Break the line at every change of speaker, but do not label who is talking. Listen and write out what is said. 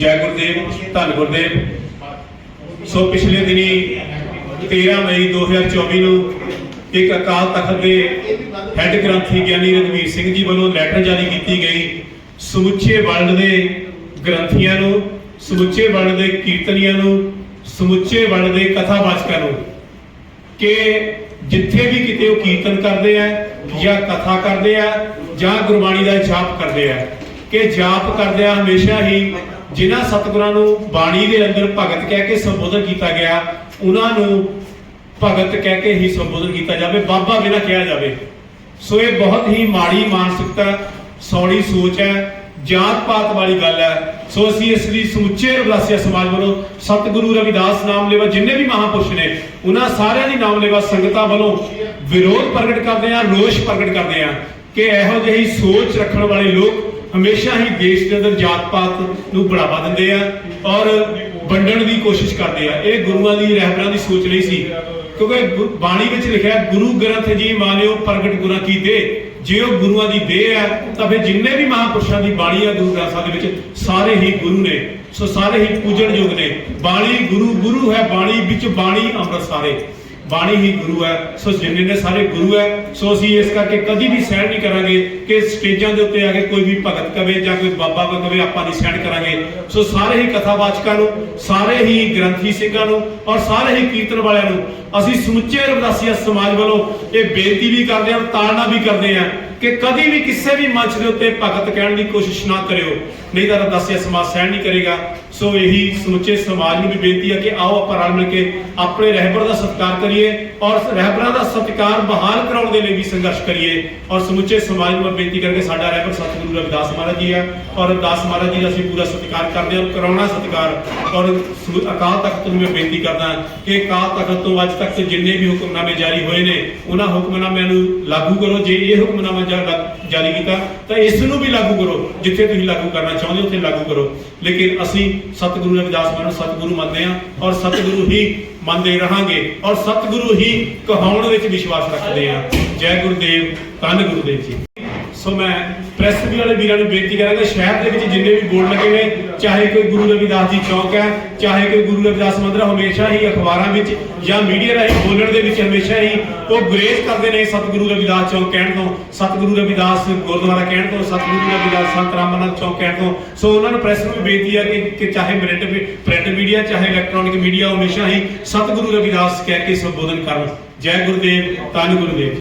ਜੈ ਗੁਰਦੇਵ, ਧੰਨ ਗੁਰਦੇਵ। ਸੋ ਪਿਛਲੇ ਦਿਨੀ 13 ਮਈ 2024 ਨੂੰ ਇੱਕ ਅਕਾਲ ਤਖਤ ਦੇ ਹੈੱਡ ਗ੍ਰੰਥੀ ਗਿਆਨੀ ਰਘਵੀਰ ਸਿੰਘ ਜੀ ਵੱਲੋਂ ਲੈਟਰ ਜਾਰੀ ਕੀਤੀ ਗਈ। ਸਮੁੱਚੇ ਵਰਲਡ ਦੇ ਗ੍ਰੰਥੀਆਂ ਨੂੰ, ਸਮੁੱਚੇ ਵਰਲਡ ਦੇ ਕੀਰਤਨੀਆਂ ਨੂੰ, ਸਮੁੱਚੇ ਵਰਲਡ ਦੇ ਕਥਾਵਾਚਕਾਂ ਨੂੰ ਕਿ ਜਿੱਥੇ ਵੀ ਕਿਤੇ ਉਹ ਕੀਰਤਨ ਕਰਦੇ ਆ ਜਾਂ ਕਥਾ ਕਰਦੇ ਆ ਜਾਂ ਗੁਰਬਾਣੀ ਦਾ ਜਾਪ ਕਰਦੇ ਆ, ਕਿ ਜਾਪ ਕਰਦੇ ਆ ਹਮੇਸ਼ਾ ਹੀ ਜਿਨ੍ਹਾਂ ਸਤਿਗੁਰਾਂ ਨੂੰ ਬਾਣੀ ਦੇ ਅੰਦਰ ਭਗਤ ਕਹਿ ਕੇ ਸੰਬੋਧਨ ਕੀਤਾ ਗਿਆ, ਉਹਨਾਂ ਨੂੰ ਭਗਤ ਕਹਿ ਕੇ ਹੀ ਸੰਬੋਧਨ ਕੀਤਾ ਜਾਵੇ, ਬਾਬਾ ਬਿਨਾ ਕਿਹਾ ਜਾਵੇ। ਸੋ ਇਹ ਬਹੁਤ ਹੀ ਮਾੜੀ ਮਾਨਸਿਕਤਾ, ਸੌੜੀ ਸੋਚ ਹੈ, ਜਾਤ ਪਾਤ ਵਾਲੀ ਗੱਲ ਹੈ। ਸੋ ਅਸੀਂ ਇਸ ਲਈ ਸਮੁੱਚੇ ਰਵਿਦਾਸੀਆ ਸਮਾਜ ਵੱਲੋਂ ਸਤਿਗੁਰੂ ਰਵਿਦਾਸ ਨਾਮ ਲੈਵਾ ਜਿੰਨੇ ਵੀ ਮਹਾਪੁਰਸ਼ ਨੇ, ਉਹਨਾਂ ਸਾਰਿਆਂ ਦੀ ਨਾਮ ਲੈਵਾ ਸੰਗਤਾਂ ਵੱਲੋਂ ਵਿਰੋਧ ਪ੍ਰਗਟ ਕਰਦੇ ਆ ਰੋਸ਼ ਪ੍ਰਗਟ ਕਰਦੇ ਆ ਕਿ ਇਹੋ ਜਿਹੀ ਸੋਚ ਰੱਖਣ ਵਾਲੇ ਲੋਕ ਹਮੇਸ਼ਾ ਹੀ ਦੇਸ਼ ਦੇ ਅੰਦਰ ਜਾਤ ਪਾਤ ਨੂੰ ਬੜਾਵਾ ਦਿੰਦੇ ਆ ਔਰ ਵੰਡਣ ਦੀ ਕੋਸ਼ਿਸ਼ ਕਰਦੇ ਆ। ਇਹ ਗੁਰੂਆਂ ਦੀ, ਰਹਿਬਰਾਂ ਦੀ ਸੋਚ ਨਹੀਂ ਸੀ। ਕਿਉਂਕਿ ਬਾਣੀ ਵਿੱਚ ਲਿਖਿਆ, ਗੁਰੂ ਗ੍ਰੰਥ ਜੀ ਮਾਨਿਓ ਪ੍ਰਗਟ ਗੁਰਾਂ ਕੀ ਦੇ ਜੇ ਉਹ ਗੁਰੂਆਂ ਦੀ ਦੇਹ ਹੈ, ਤਾਂ ਫਿਰ ਜਿੰਨੇ ਵੀ ਮਹਾਂਪੁਰਸ਼ਾਂ ਦੀ ਬਾਣੀ ਹੈ ਗੁਰੂ ਗ੍ਰੰਥ ਸਾਹਿਬ ਦੇ ਵਿੱਚ, ਸਾਰੇ ਹੀ ਗੁਰੂ ਨੇ। ਸੋ ਸਾਰੇ ਹੀ ਪੂਜਣਯੋਗ ਨੇ। ਬਾਣੀ ਗੁਰੂ ਗੁਰੂ ਹੈ ਬਾਣੀ, ਵਿੱਚ ਬਾਣੀ, ਅੰਮ੍ਰਿਤ ਸਾਰੇ। ਬਾਣੀ ਹੀ ਗੁਰੂ ਹੈ, ਸੋ ਜਿੰਨੇ ਨੇ ਸਾਰੇ ਗੁਰੂ ਹੈ, ਸੋ ਅਸੀਂ ਇਸ ਕਰਕੇ ਕਦੀ ਵੀ ਸਹਿਣ ਨਹੀਂ ਕਰਾਂਗੇ ਕਿ ਸਟੇਜਾਂ ਦੇ ਉੱਤੇ ਆ ਕੇ ਕੋਈ ਵੀ ਭਗਤ ਕਵੇ ਜਾਂ ਕੋਈ ਬਾਬਾ ਕਵੇ, ਆਪਾਂ ਨਹੀਂ ਸਹਿਣ ਕਰਾਂਗੇ। ਸੋ ਸਾਰੇ ਹੀ ਕਥਾਵਾਚਕਾਂ ਨੂੰ, ਸਾਰੇ ਹੀ ਗ੍ਰੰਥੀ ਸਿੰਘਾਂ ਨੂੰ ਔਰ ਸਾਰੇ ਹੀ ਕੀਰਤਨ ਵਾਲਿਆਂ ਨੂੰ ਅਸੀਂ ਸਮੁੱਚੇ ਰਵਿਦਾਸੀਆ ਸਮਾਜ ਵੱਲੋਂ ਇਹ ਬੇਨਤੀ ਵੀ ਕਰਦੇ ਹਾਂ ਤਾੜਨਾ ਵੀ ਕਰਦੇ ਹਾਂ ਕਿ ਕਦੀ ਵੀ ਕਿਸੇ ਵੀ ਮੰਚ ਦੇ ਉੱਤੇ ਭਗਤ ਕਹਿਣ ਦੀ ਕੋਸ਼ਿਸ਼ ਨਾ ਕਰਿਓ। ਨਹੀਂ ਤਾਂ ਰਵਿਦਾਸੀਆ ਸਮਾਜ ਸਹਿਣ ਨਹੀਂ ਕਰੇਗਾ। ਸੋ ਇਹੀ ਸਮੁੱਚੇ ਸਮਾਜ ਨੂੰ ਵੀ ਬੇਨਤੀ ਹੈ ਕਿ ਆਓ ਆਪਾਂ ਰਲ ਮਿਲ ਕੇ ਆਪਣੇ ਰਹਿਬਰ ਦਾ ਸਤਿਕਾਰ ਕਰੀਏ ਔਰ ਰਹਿਬਰਾਂ ਦਾ ਸਤਿਕਾਰ ਬਹਾਲ ਕਰਾਉਣ ਦੇ ਲਈ ਵੀ ਸੰਘਰਸ਼ ਕਰੀਏ। ਔਰ ਸਮੁੱਚੇ ਸਮਾਜ ਨੂੰ ਬੇਨਤੀ ਕਰਕੇ ਸਾਡਾ ਰਹਿਬਰ ਸਤਿਗੁਰੂ ਰਵਿਦਾਸ ਮਹਾਰਾਜ ਜੀ ਹੈ। ਔਰ ਰਵਿਦਾਸ ਮਹਾਰਾਜ ਜੀ ਦਾ ਅਸੀਂ ਪੂਰਾ ਸਤਿਕਾਰ ਕਰਦੇ ਹਾਂ, ਕਰਾਉਣਾ ਸਤਿਕਾਰ। ਔਰ ਅਕਾਲ ਤਖਤ ਨੂੰ ਮੈਂ ਬੇਨਤੀ ਕਰਦਾ ਕਿ ਅਕਾਲ ਤਖਤ ਤੋਂ ਅੱਜ ਤੱਕ ਜਿੰਨੇ ਵੀ ਹੁਕਮਨਾਮੇ ਜਾਰੀ ਹੋਏ ਨੇ, ਉਹਨਾਂ ਹੁਕਮਨਾਮਿਆਂ ਨੂੰ ਲਾਗੂ ਕਰੋ। ਜੇ ਇਹ ਹੁਕਮਨਾਮਾ ਜਾਰੀ ਕੀਤਾ, ਤਾਂ ਇਸ ਨੂੰ ਵੀ ਲਾਗੂ ਕਰੋ, ਜਿੱਥੇ ਤੁਸੀਂ ਲਾਗੂ ਕਰਨਾ ਚਾਹੁੰਦੇ ਹੋ, ਉੱਥੇ ਲਾਗੂ ਕਰੋ। ਲੇਕਿਨ ਅਸੀਂ ਸਤਿਗੁਰੂ ਰਵਿਦਾਸ ਮਹਾਰਾਜ ਨੂੰ ਸਤਿਗੁਰੂ ਮੰਨਦੇ ਹਾਂ ਔਰ ਸਤਿਗੁਰੂ ਹੀ ਮੰਨਦੇ ਰਹਾਂਗੇ। ਔਰ ਸਤਿਗੁਰੂ ਹੀ ਕਹਾਉਣ ਵਿੱਚ ਵਿਸ਼ਵਾਸ ਰੱਖਦੇ ਹਾਂ ਜੈ ਗੁਰਦੇਵ ਧੰਨ ਗੁਰਦੇਵ ਜੀ। ਸੋ ਮੈਂ ਪ੍ਰੈਸ ਵੀ ਵਾਲੇ ਵੀਰਾਂ ਨੂੰ ਬੇਨਤੀ ਕਰਾਂਗਾ, ਸ਼ਹਿਰ ਦੇ ਵਿੱਚ ਜਿੰਨੇ ਵੀ ਬੋਰਡ ਲੱਗੇ ਨੇ, ਚਾਹੇ ਕੋਈ ਗੁਰੂ ਰਵਿਦਾਸ ਜੀ ਚੌਕ ਹੈ, ਚਾਹੇ ਕੋਈ ਗੁਰੂ ਰਵਿਦਾਸ ਮੰਦਿਰ, ਹਮੇਸ਼ਾ ਹੀ ਅਖਬਾਰਾਂ ਵਿੱਚ ਜਾਂ ਮੀਡੀਆ ਰਾਹੀਂ ਬੋਲਣ ਦੇ ਵਿੱਚ ਹਮੇਸ਼ਾ ਹੀ ਉਹ ਗੁਰੇਜ਼ ਕਰਦੇ ਨੇ ਸਤਿਗੁਰੂ ਰਵਿਦਾਸ ਚੌਕ ਕਹਿਣ ਤੋਂ, ਸਤਿਗੁਰੂ ਰਵਿਦਾਸ ਗੁਰਦੁਆਰਾ ਕਹਿਣ ਤੋਂ, ਸਤਿਗੁਰੂ ਰਵਿਦਾਸ ਸੰਤ ਰਾਮਨਾਥ ਚੌਕ ਕਹਿਣ ਤੋਂ। ਸੋ ਉਹਨਾਂ ਨੂੰ ਪ੍ਰੈਸ ਨੂੰ ਵੀ ਬੇਨਤੀ ਹੈ ਕਿ ਕਿ ਚਾਹੇ ਪ੍ਰਿੰਟ ਪ੍ਰਿੰਟ ਮੀਡੀਆ ਚਾਹੇ ਇਲੈਕਟ੍ਰੋਨਿਕ ਮੀਡੀਆ ਹਮੇਸ਼ਾ ਹੀ ਸਤਿਗੁਰੂ ਰਵਿਦਾਸ ਕਹਿ ਕੇ ਸੰਬੋਧਨ ਕਰਨ। ਜੈ ਗੁਰਦੇਵ, ਧੰਨ ਗੁਰਦੇਵ।